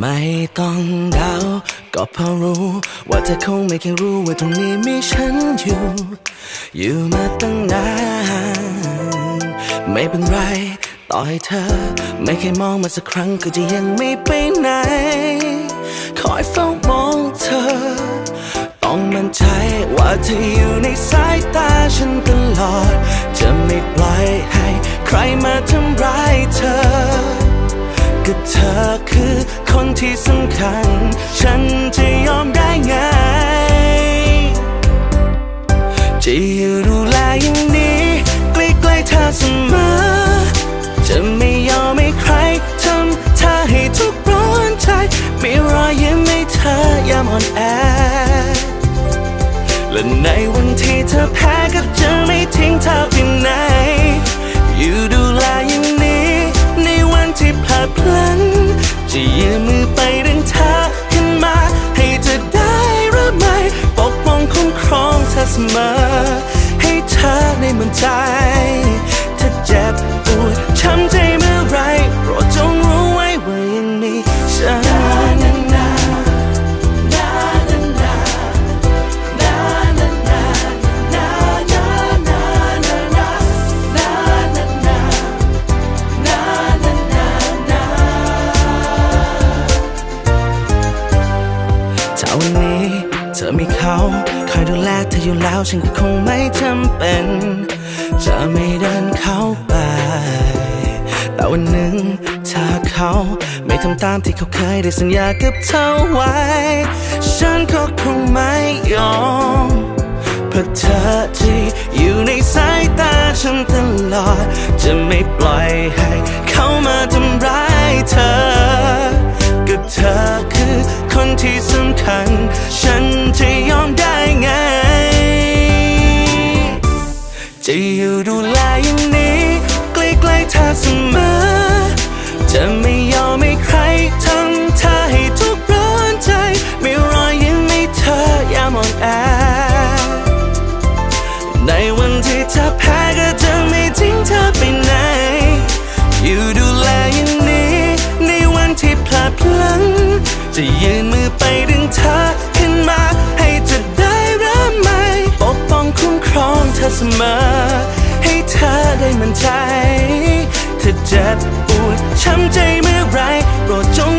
ไม่ต้องเดา ก็พอรู้ ว่าเธอคงไม่เคยรู้ว่าตรงนี้มีฉันอยู่ อยู่มาตั้งนาน ไม่เป็นไร ต่อให้เธอ ไม่เคยมองมาสักครั้งก็จะยังไม่ไปไหน คอยเฝ้ามองเธอ ต้องมั่นใจว่าเธออยู่ในสายตาฉันตลอด จะไม่ปล่อยให้ใครมาทำร้ายเธอ ก็เธอคือคนที่สำคัญ ฉันจะยอมได้ไง จะอยู่ดูแลอย่างนี้ใกล้ๆเธอเสมอ จะไม่ยอมให้ใครทำเธอให้ทุกข์ร้อนใจมีรอยยิ้มให้เธอยามอ่อนแอ และในวันที่เธอแพ้ก็จะไม่ทิ้งเธอไปไหนอยู่ จะยืมมือไปดึงเธอขึ้นมา ให้เธอได้หรือไม่ ปกป้องคุ้มครองเธอเสมอ ให้เธอได้มั่นใจ ถ้าเจ็บปวดช้ำใจเมื่อไรโปรดจงรู้ไว้ว่ายังมีฉัน มีเขาคอยดูแลเธออยู่แล้วฉันก็คงไม่จำเป็น จะไม่เดินเข้าไป แต่วันหนึ่งถ้าเขาไม่ทำตามที่เขาเคยได้สัญญากับเธอไว้ ฉันก็คงไม่ยอมเพื่อเธอที่อยู่ในสายตาฉันตลอด จะไม่ปล่อยให้เขามาทำร้ายเธอก็เธอคือ คนที่สำคัญ ฉันจะยอมได้ไง จะอยู่ดูแลอย่างนี้ใกล้ๆเธอเสมอ จะไม่ยอมให้ใครทำเธอให้ทุกข์ร้อนใจ ไม่รอยยิ้มให้เธอยามอ่อนแอในวันที่เธอแพ้ก็ จะยืนมือไปดึงเธอขึ้นมา ให้จะได้รับใหม่ปกป้องคุ้มครองเธอเสมอ ให้เธอได้มั่นใจ เธอเจ็บปวดช้ำใจเมื่อไรโปรดจง